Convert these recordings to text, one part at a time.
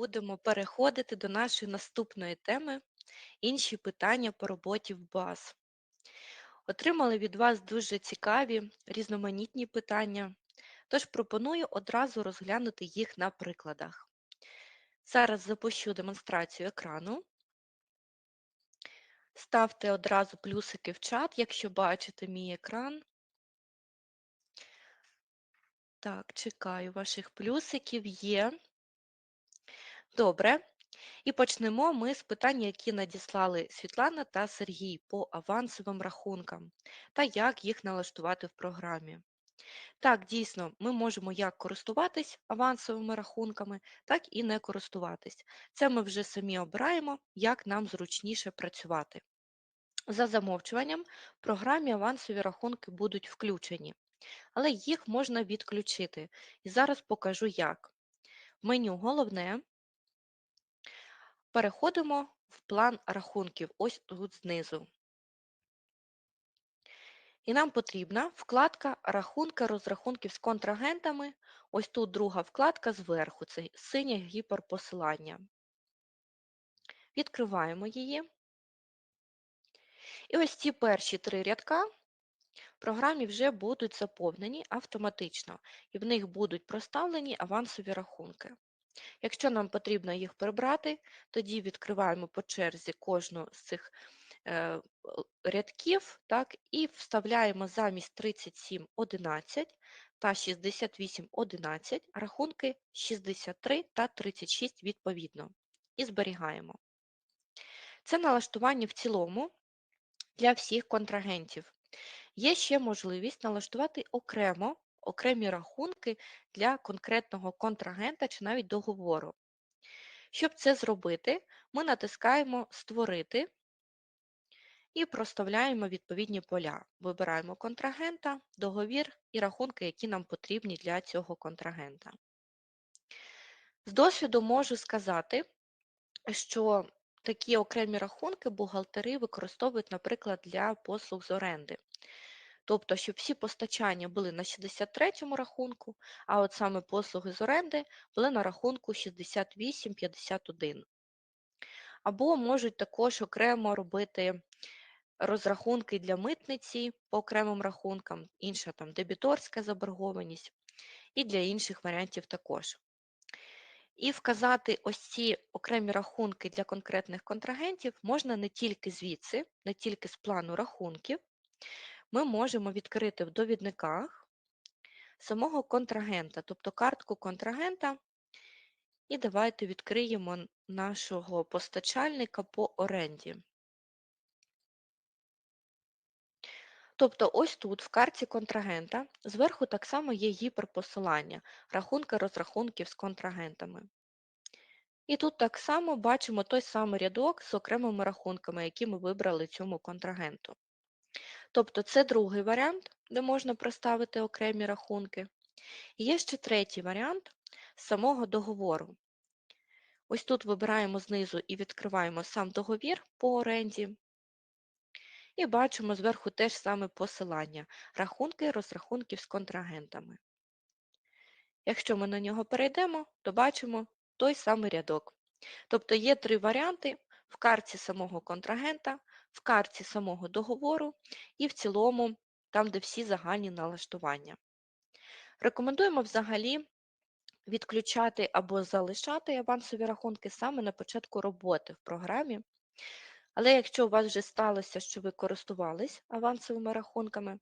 будемо переходити до нашої наступної теми інші питання по роботі в баз. Отримали від вас дуже цікаві, різноманітні питання, тож пропоную одразу розглянути їх на прикладах. Зараз запущу демонстрацію екрану. Ставте одразу плюсики в чат, якщо бачите мій екран. Так, чекаю ваших плюсиків є. Добре. І почнемо ми з питань, які надіслали Світлана та Сергій по авансовим рахункам та як їх налаштувати в програмі. Так, дійсно, ми можемо як користуватись авансовими рахунками, так і не користуватись. Це ми вже самі обираємо, як нам зручніше працювати. За замовчуванням, в програмі авансові рахунки будуть включені, але їх можна відключити. І зараз покажу як. В меню Головне Переходимо в план рахунків, ось тут знизу. І нам потрібна вкладка Рахунки розрахунків з контрагентами. Ось тут друга вкладка зверху, це синє гіперпосилання. Відкриваємо її. І ось ці перші три рядка в програмі вже будуть заповнені автоматично, і в них будуть проставлені авансові рахунки. Якщо нам потрібно їх прибрати, тоді відкриваємо по черзі кожну з цих е, рядків так, і вставляємо замість 37,11 та 68,11 рахунки 63 та 36 відповідно. І зберігаємо. Це налаштування в цілому для всіх контрагентів. Є ще можливість налаштувати окремо окремі рахунки для конкретного контрагента чи навіть договору. Щоб це зробити, ми натискаємо Створити і проставляємо відповідні поля. Вибираємо контрагента, договір і рахунки, які нам потрібні для цього контрагента. З досвіду можу сказати, що такі окремі рахунки бухгалтери використовують, наприклад, для послуг з оренди. Тобто, щоб всі постачання були на 63-му рахунку, а от саме послуги з оренди були на рахунку 68,51. Або можуть також окремо робити розрахунки для митниці по окремим рахункам, інша там дебіторська заборгованість, і для інших варіантів також. І вказати ось ці окремі рахунки для конкретних контрагентів можна не тільки звідси, не тільки з плану рахунків, ми можемо відкрити в довідниках самого контрагента, тобто картку контрагента, і давайте відкриємо нашого постачальника по оренді. Тобто ось тут, в карті контрагента, зверху так само є гіперпосилання, рахунки розрахунків з контрагентами. І тут так само бачимо той самий рядок з окремими рахунками, які ми вибрали цьому контрагенту. Тобто це другий варіант, де можна проставити окремі рахунки. І є ще третій варіант самого договору. Ось тут вибираємо знизу і відкриваємо сам договір по оренді. І бачимо зверху теж саме посилання рахунки розрахунків з контрагентами. Якщо ми на нього перейдемо, то бачимо той самий рядок. Тобто є три варіанти в карті самого контрагента, в карті самого договору і в цілому там, де всі загальні налаштування. Рекомендуємо взагалі відключати або залишати авансові рахунки саме на початку роботи в програмі. Але якщо у вас вже сталося, що ви користувались авансовими рахунками,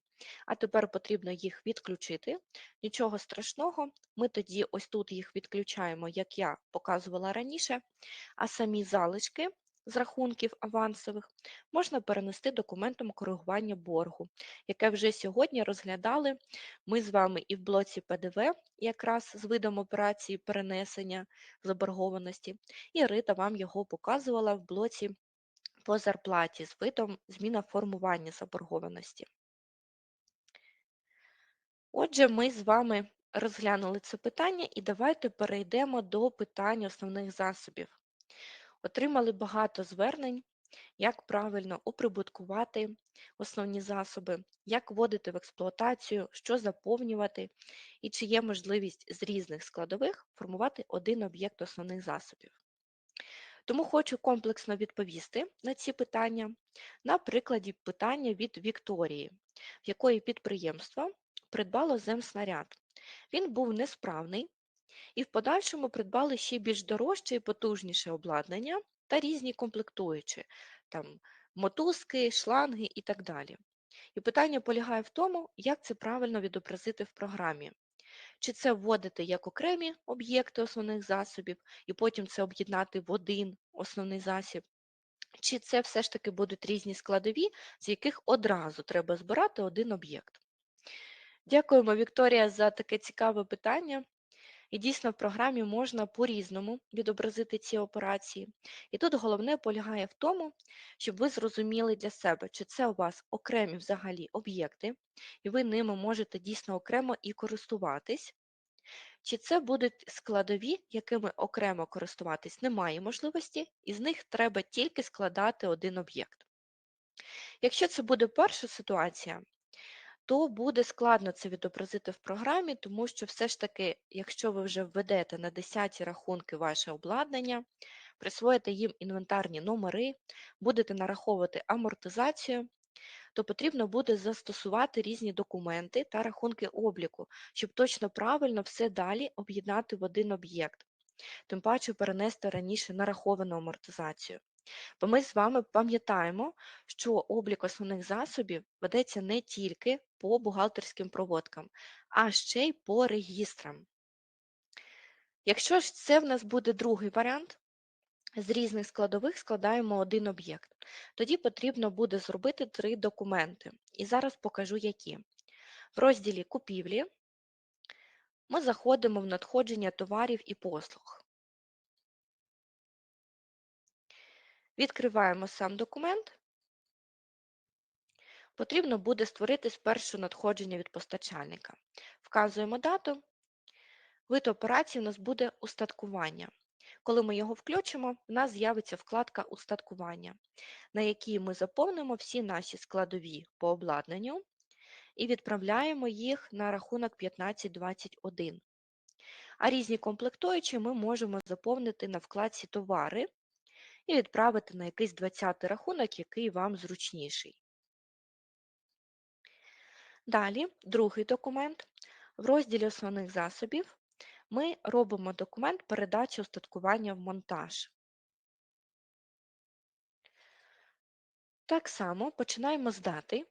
а тепер потрібно їх відключити, нічого страшного, ми тоді ось тут їх відключаємо, як я показувала раніше, а самі залишки з рахунків авансових можна перенести документом коригування боргу, яке вже сьогодні розглядали ми з вами і в блоці ПДВ, якраз з видом операції перенесення заборгованості, і Рита вам його показувала в блоці по зарплаті з видом зміна формування заборгованості. Отже, ми з вами розглянули це питання і давайте перейдемо до питань основних засобів. Отримали багато звернень як правильно оприбуткувати основні засоби, як вводити в експлуатацію, що заповнювати, і чи є можливість з різних складових формувати один об'єкт основних засобів. Тому хочу комплексно відповісти на ці питання на прикладі питання від Вікторії, в якої підприємство придбало земснаряд. Він був несправний, і в подальшому придбали ще більш дорожче і потужніше обладнання та різні комплектуючі, там мотузки, шланги і так далі. І питання полягає в тому, як це правильно відобразити в програмі. Чи це вводити як окремі об'єкти основних засобів, і потім це об'єднати в один основний засіб, чи це все ж таки будуть різні складові, з яких одразу треба збирати один об'єкт. Дякуємо, Вікторія, за таке цікаве питання. І дійсно в програмі можна по-різному відобразити ці операції. І тут головне полягає в тому, щоб ви зрозуміли для себе, чи це у вас окремі взагалі об'єкти, і ви ними можете дійсно окремо і користуватись, чи це будуть складові, якими окремо користуватись немає можливості, і з них треба тільки складати один об'єкт. Якщо це буде перша ситуація, то буде складно це відобразити в програмі, тому що все ж таки, якщо ви вже введете на 10 рахунки ваше обладнання, присвоїте їм інвентарні номери, будете нараховувати амортизацію, то потрібно буде застосувати різні документи та рахунки обліку, щоб точно правильно все далі об'єднати в один об'єкт, тим паче перенести раніше нараховану амортизацію. Бо ми з вами пам'ятаємо, що облік основних засобів ведеться не тільки по бухгалтерським проводкам, а ще й по регістрам. Якщо ж це в нас буде другий варіант, з різних складових складаємо один об'єкт. Тоді потрібно буде зробити три документи. І зараз покажу, які. В розділі купівлі ми заходимо в надходження товарів і послуг. Відкриваємо сам документ. Потрібно буде створити спершу надходження від постачальника. Вказуємо дату. Вид операції у нас буде устаткування. Коли ми його включимо, в нас з'явиться вкладка Устаткування, на якій ми заповнимо всі наші складові по обладнанню і відправляємо їх на рахунок 1521. А різні комплектуючі ми можемо заповнити на вкладці Товари і відправити на якийсь 20-й рахунок, який вам зручніший. Далі, другий документ. В розділі основних засобів ми робимо документ передачі устаткування в монтаж. Так само починаємо з дати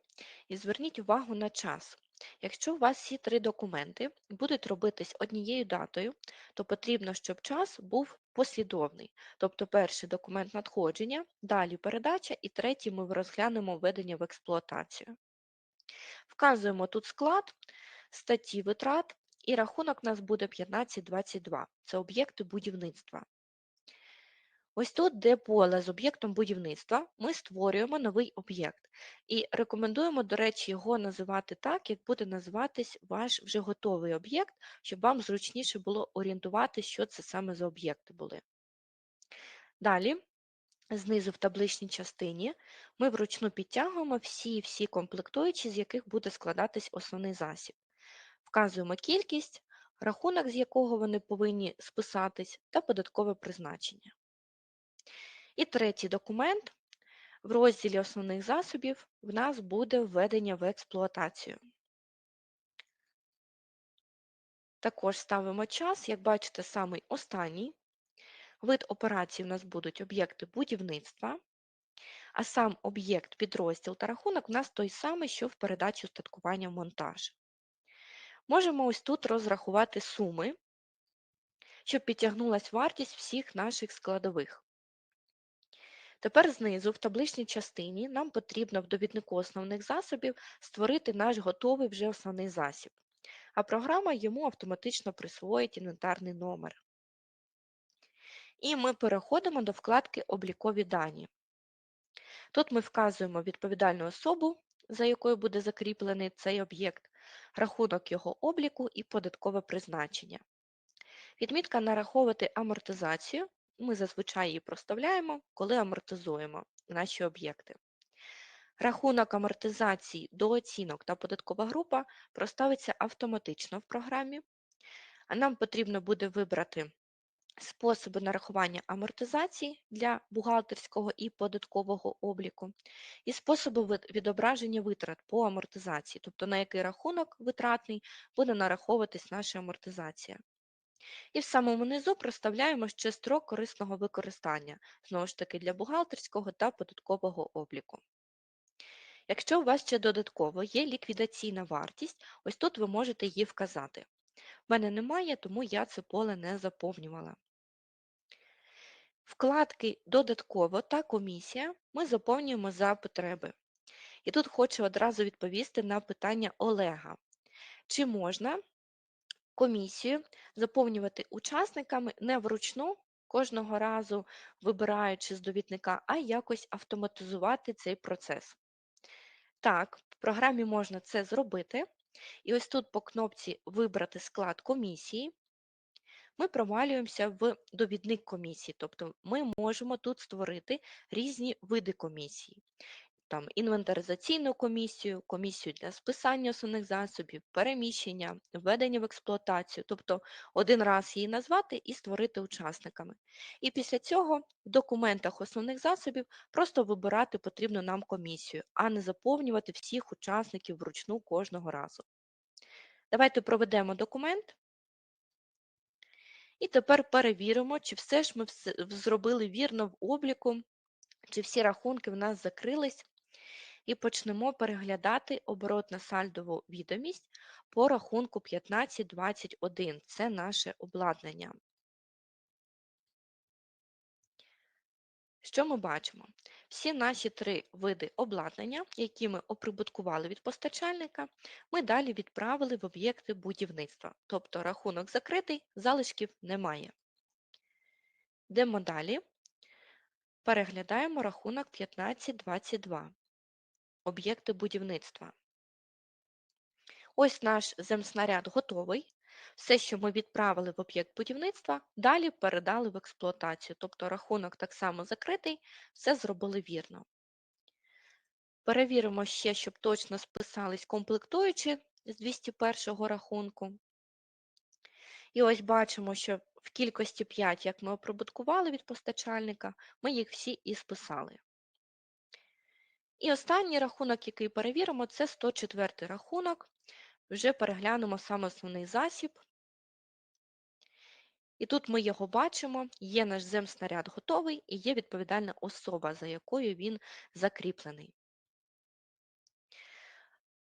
і зверніть увагу на час. Якщо у вас всі три документи будуть робитись однією датою, то потрібно, щоб час був послідовний. Тобто перший документ надходження, далі передача і третій ми розглянемо введення в експлуатацію. Вказуємо тут склад, статті витрат і рахунок у нас буде 1522. Це об'єкти будівництва. Ось тут, де поле з об'єктом будівництва, ми створюємо новий об'єкт. І рекомендуємо, до речі, його називати так, як буде називатись ваш вже готовий об'єкт, щоб вам зручніше було орієнтувати, що це саме за об'єкти були. Далі, знизу в табличній частині, ми вручну підтягуємо всі-всі комплектуючі, з яких буде складатись основний засіб. Вказуємо кількість, рахунок, з якого вони повинні списатись, та податкове призначення. І третій документ. В розділі основних засобів в нас буде введення в експлуатацію. Також ставимо час, як бачите, самий останній. Вид операцій у нас будуть об'єкти будівництва, а сам об'єкт, підрозділ та рахунок у нас той самий, що в передачі устаткування в монтаж. Можемо ось тут розрахувати суми, щоб підтягнулася вартість всіх наших складових. Тепер знизу, в табличній частині, нам потрібно в довіднику основних засобів створити наш готовий вже основний засіб, а програма йому автоматично присвоїть інвентарний номер. І ми переходимо до вкладки Облікові дані. Тут ми вказуємо відповідальну особу, за якою буде закріплений цей об'єкт, рахунок його обліку і податкове призначення. Відмітка нараховувати амортизацію Ми зазвичай її проставляємо, коли амортизуємо наші об'єкти. Рахунок амортизації до оцінок та податкова група проставиться автоматично в програмі, а нам потрібно буде вибрати способи нарахування амортизації для бухгалтерського і податкового обліку, і способи відображення витрат по амортизації, тобто на який рахунок витратний буде нараховуватись наша амортизація. І в самому низу проставляємо ще строк корисного використання, знову ж таки для бухгалтерського та податкового обліку. Якщо у вас ще додатково є ліквідаційна вартість, ось тут ви можете її вказати. В мене немає, тому я це поле не заповнювала. Вкладки Додатково та комісія ми заповнюємо за потреби. І тут хочу одразу відповісти на питання Олега. Чи можна комісію заповнювати учасниками не вручну, кожного разу вибираючи з довідника, а якось автоматизувати цей процес? Так, в програмі можна це зробити. І ось тут по кнопці Вибрати склад комісії ми провалюємося в довідник комісії, тобто ми можемо тут створити різні види комісії. Там інвентаризаційну комісію, комісію для списання основних засобів, переміщення, введення в експлуатацію, тобто один раз її назвати і створити учасниками. І після цього в документах основних засобів просто вибирати потрібну нам комісію, а не заповнювати всіх учасників вручну кожного разу. Давайте проведемо документ. І тепер перевіримо, чи все ж ми зробили вірно в обліку, чи всі рахунки в нас закрились. І почнемо переглядати оборотно сальдову відомість по рахунку 1521. Це наше обладнання. Що ми бачимо? Всі наші три види обладнання, які ми оприбуткували від постачальника, ми далі відправили в об'єкти будівництва. Тобто рахунок закритий, залишків немає. Йдемо далі. Переглядаємо рахунок 1522. Об'єкти будівництва. Ось наш земснаряд готовий. Все, що ми відправили в об'єкт будівництва, далі передали в експлуатацію. Тобто рахунок так само закритий, все зробили вірно. Перевіримо ще, щоб точно списались комплектуючі з 201 рахунку. І ось бачимо, що в кількості 5, як ми оприбуткували від постачальника, ми їх всі і списали. І останній рахунок, який перевіримо, це 104 рахунок. Вже переглянемо саме основний засіб. І тут ми його бачимо, є наш земснаряд готовий і є відповідальна особа, за якою він закріплений.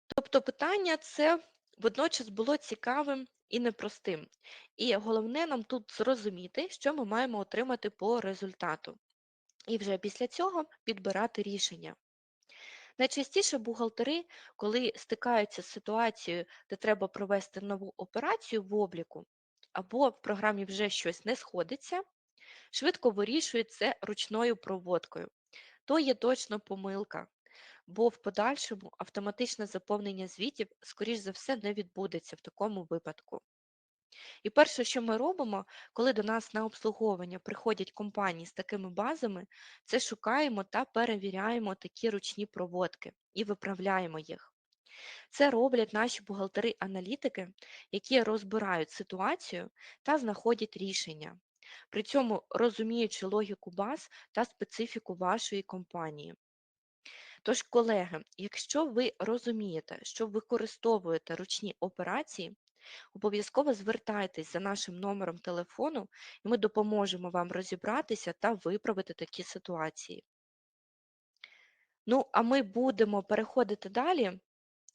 Тобто питання це водночас було цікавим і непростим. І головне нам тут зрозуміти, що ми маємо отримати по результату. І вже після цього підбирати рішення. Найчастіше бухгалтери, коли стикаються з ситуацією, де треба провести нову операцію в обліку, або в програмі вже щось не сходиться, швидко вирішують це ручною проводкою. То є точно помилка, бо в подальшому автоматичне заповнення звітів, скоріш за все, не відбудеться в такому випадку. І перше, що ми робимо, коли до нас на обслуговування приходять компанії з такими базами, це шукаємо та перевіряємо такі ручні проводки і виправляємо їх. Це роблять наші бухгалтери-аналітики, які розбирають ситуацію та знаходять рішення, при цьому розуміючи логіку баз та специфіку вашої компанії. Тож, колеги, якщо ви розумієте, що використовуєте ручні операції, обов'язково звертайтесь за нашим номером телефону, і ми допоможемо вам розібратися та виправити такі ситуації. Ну, а ми будемо переходити далі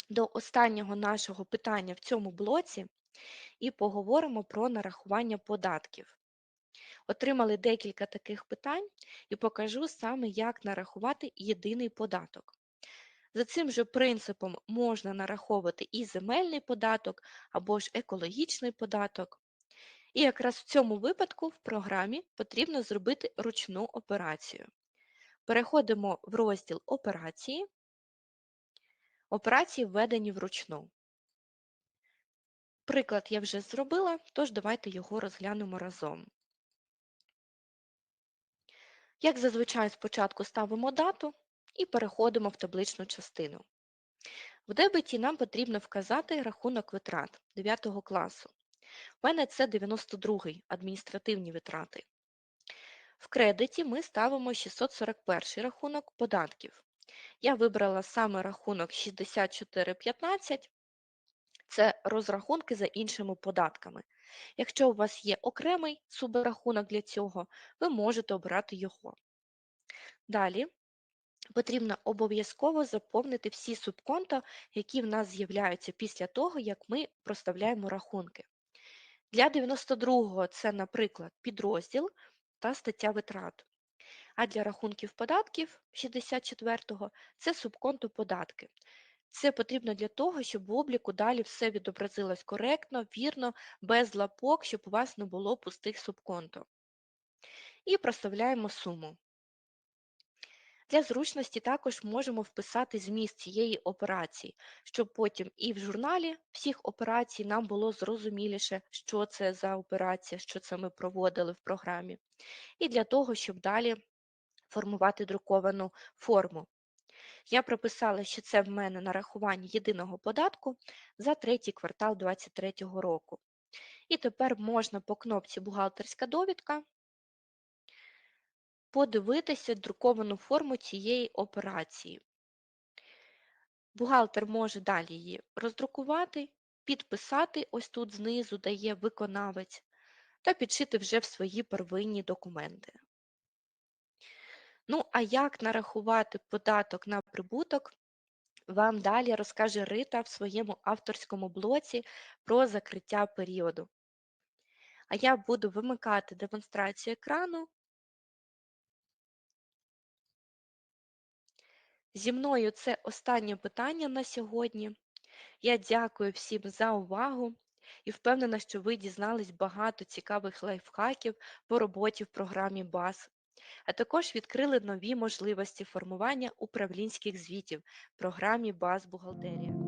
до останнього нашого питання в цьому блоці і поговоримо про нарахування податків. Отримали декілька таких питань і покажу саме, як нарахувати єдиний податок. За цим же принципом можна нараховувати і земельний податок або ж екологічний податок. І якраз в цьому випадку в програмі потрібно зробити ручну операцію. Переходимо в розділ Операції. Операції введені вручну. Приклад я вже зробила, тож давайте його розглянемо разом. Як зазвичай спочатку ставимо дату і переходимо в табличну частину. В дебеті нам потрібно вказати рахунок витрат 9 класу. У мене це 92-й адміністративні витрати. В кредиті ми ставимо 641 рахунок податків. Я вибрала саме рахунок 6415, це розрахунки за іншими податками. Якщо у вас є окремий субрахунок для цього, ви можете обрати його. Далі потрібно обов'язково заповнити всі субконта, які в нас з'являються після того, як ми проставляємо рахунки. Для 92-го це, наприклад, підрозділ та стаття витрат. А для рахунків податків 64-го це субконто податки. Це потрібно для того, щоб в обліку далі все відобразилось коректно, вірно, без лапок, щоб у вас не було пустих субконто. І проставляємо суму. Для зручності також можемо вписати зміст цієї операції, щоб потім і в журналі всіх операцій нам було зрозуміліше, що це за операція, що це ми проводили в програмі, і для того, щоб далі формувати друковану форму. Я прописала, що це в мене нарахування єдиного податку за третій квартал 2023 року. І тепер можна по кнопці Бухгалтерська довідка подивитися друковану форму цієї операції. Бухгалтер може далі її роздрукувати, підписати, ось тут знизу дає виконавець, та підшити вже в свої первинні документи. Ну, а як нарахувати податок на прибуток, вам далі розкаже Рита в своєму авторському блоці про закриття періоду. А я буду вимикати демонстрацію екрану. Зі мною це останнє питання на сьогодні. Я дякую всім за увагу і впевнена, що ви дізнались багато цікавих лайфхаків по роботі в програмі БАС, а також відкрили нові можливості формування управлінських звітів в програмі BAS Бухгалтерія.